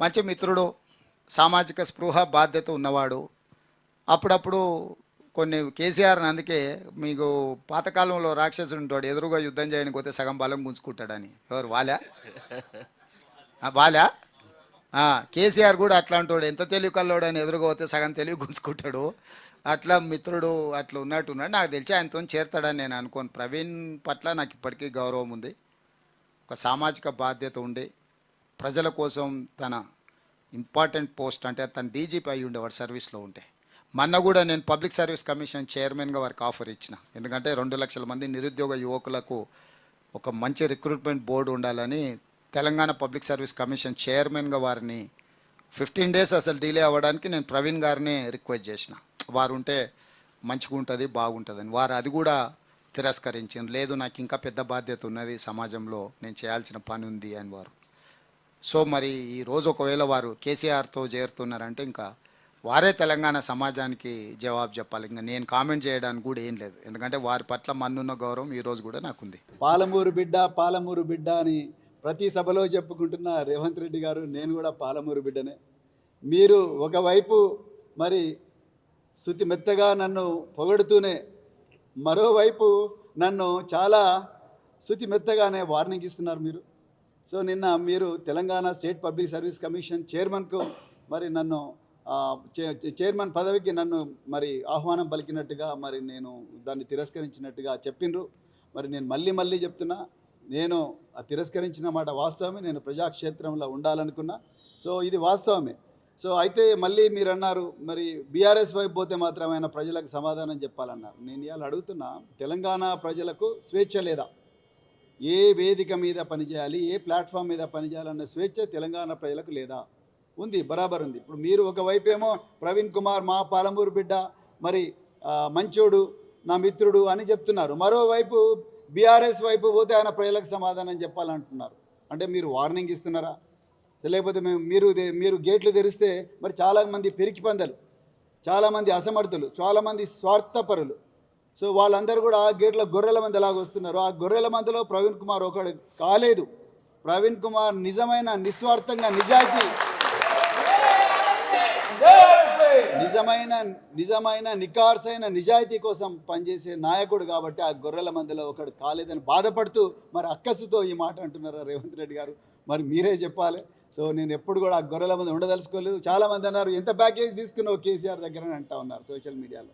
మంచి మిత్రుడు సామాజిక స్పృహ బాధ్యత ఉన్నవాడు. అప్పుడప్పుడు కొన్ని కేసీఆర్ని అందుకే మీకు పాతకాలంలో రాక్షసుడు ఉంటాడు ఎదురుగా యుద్ధం చేయడానికి పోతే సగం బలం గుంజుకుంటాడని. ఎవరు వాలా? వాలా? కేసీఆర్ కూడా అట్లాంటోడు ఎంత తెలివి కల్లోడు అని ఎదురుగా పోతే సగం తెలివి గుంజుకుంటాడు. అట్లా మిత్రుడు అట్లా ఉన్నట్టున్నాడు నాకు తెలిసి ఆయనతో చేరతాడని నేను అనుకోను. ప్రవీణ్ పట్ల నాకు ఇప్పటికీ గౌరవం ఉంది. ఒక సామాజిక బాధ్యత ఉండి ప్రజల కోసం తన ఇంపార్టెంట్ పోస్ట్ అంటే తను డీజీపీ అయి ఉండేవాడు సర్వీస్లో ఉంటే. మొన్న కూడా నేను పబ్లిక్ సర్వీస్ కమిషన్ చైర్మన్గా వారికి ఆఫర్ ఇచ్చిన. ఎందుకంటే రెండు లక్షల మంది నిరుద్యోగ యువకులకు ఒక మంచి రిక్రూట్మెంట్ బోర్డు ఉండాలని తెలంగాణ పబ్లిక్ సర్వీస్ కమిషన్ చైర్మన్గా వారిని ఫిఫ్టీన్ డేస్ అసలు డిలే అవ్వడానికి నేను ప్రవీణ్ గారిని రిక్వెస్ట్ చేసిన. వారు ఉంటే మంచిగా ఉంటుంది బాగుంటుందని. వారు అది కూడా తిరస్కరించారు లేదు నాకు ఇంకా పెద్ద బాధ్యత ఉన్నది సమాజంలో నేను చేయాల్సిన పని ఉంది అని వారు సో మరి ఈ రోజు ఒకవేళ వారు కేసీఆర్తో చేరుతున్నారంటే ఇంకా వారే తెలంగాణ సమాజానికి జవాబు చెప్పాలి. ఇంకా నేను కామెంట్ చేయడానికి కూడా ఏం లేదు. ఎందుకంటే వారి పట్ల మన్నున్న గౌరవం ఈ రోజు కూడా నాకుంది. పాలమూరు బిడ్డ పాలమూరు బిడ్డ అని ప్రతి సభలో చెప్పుకుంటున్న రేవంత్ రెడ్డి గారు నేను కూడా పాలమూరు బిడ్డనే. మీరు ఒకవైపు మరి శృతి మెత్తగా నన్ను పొగడుతూనే మరోవైపు నన్ను చాలా శృతి మెత్తగానే వార్నింగ్ ఇస్తున్నారు మీరు. సో నిన్న మీరు Telangana state public service commission చైర్మన్కు మరి నన్ను చే- చైర్మన్ పదవికి నన్ను మరి ఆహ్వానం పలికినట్టుగా మరి నేను దాన్ని తిరస్కరించినట్టుగా చెప్పిండ్రు. మరి నేను మళ్ళీ మళ్ళీ చెప్తున్నా నేను తిరస్కరించిన మాట వాస్తవమే నేను ప్రజాక్షేత్రంలో ఉండాలనుకున్నా. సో ఇది వాస్తవమే. సో అయితే మళ్ళీ మీరు అన్నారు మరి బీఆర్ఎస్ వైపు పోతే మాత్రం ఆయన ప్రజలకు సమాధానం చెప్పాలన్నారు. నేను ఇవాళ అడుగుతున్నా తెలంగాణ ప్రజలకు స్వేచ్ఛ లేదా? ఏ వేదిక మీద పనిచేయాలి ఏ ప్లాట్ఫామ్ మీద పనిచేయాలన్న స్వేచ్ఛ తెలంగాణ ప్రజలకు లేదా? ఉంది బరాబర్ ఉంది. ఇప్పుడు మీరు ఒకవైపేమో ప్రవీణ్ కుమార్ మా పాలమూరు బిడ్డ మరి మంచోడు నా మిత్రుడు అని చెప్తున్నారు. మరోవైపు బీఆర్ఎస్ వైపు పోతే ఆయన ప్రజలకు సమాధానం చెప్పాలంటున్నారు. అంటే మీరు వార్నింగ్ ఇస్తున్నారా? లేకపోతే మేము మీరు మీరు గేట్లు తెరిస్తే మరి చాలామంది పెరికి పందలు చాలామంది అసమర్థులు చాలామంది స్వార్థపరులు. సో వాళ్ళందరూ కూడా ఆ గేట్లో గొర్రెల మంది ఎలాగ వస్తున్నారు. ఆ గొర్రెల మందిలో ప్రవీణ్ కుమార్ ఒకడు కాలేదు. ప్రవీణ్ కుమార్ నిజమైన నిస్వార్థంగా నిజాయితీ. నిజమైన నిజమైన నికార్సైన నిజాయితీ కోసం పనిచేసే నాయకుడు కాబట్టి ఆ గొర్రెల మందిలో ఒకడు కాలేదని బాధపడుతూ మరి అక్కసుతో ఈ మాట అంటున్నారు రేవంత్ రెడ్డి గారు? మరి మీరే చెప్పాలి. సో నేను ఎప్పుడు కూడా ఆ గొర్రెల మంది ఉండదలుచుకోలేదు. చాలామంది అన్నారు ఎంత ప్యాకేజ్ తీసుకున్నావు కేసీఆర్ దగ్గర? అంటా ఉన్నారు సోషల్ మీడియాలో.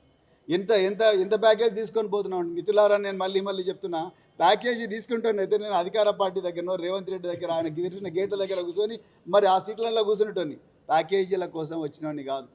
ఎంత ఎంత ఎంత ప్యాకేజ్ తీసుకొని పోతున్నావు? మిత్రులారా నేను మళ్ళీ మళ్ళీ చెప్తున్నా ప్యాకేజీ తీసుకుంటాను అయితే నేను అధికార పార్టీ దగ్గర రేవంత్ రెడ్డి దగ్గర ఆయన గిరిచిన గేట్ల దగ్గర కూర్చొని మరి ఆ సీట్లలో కూర్చునేటోని ప్యాకేజీల కోసం వచ్చినవాడిని కాదు.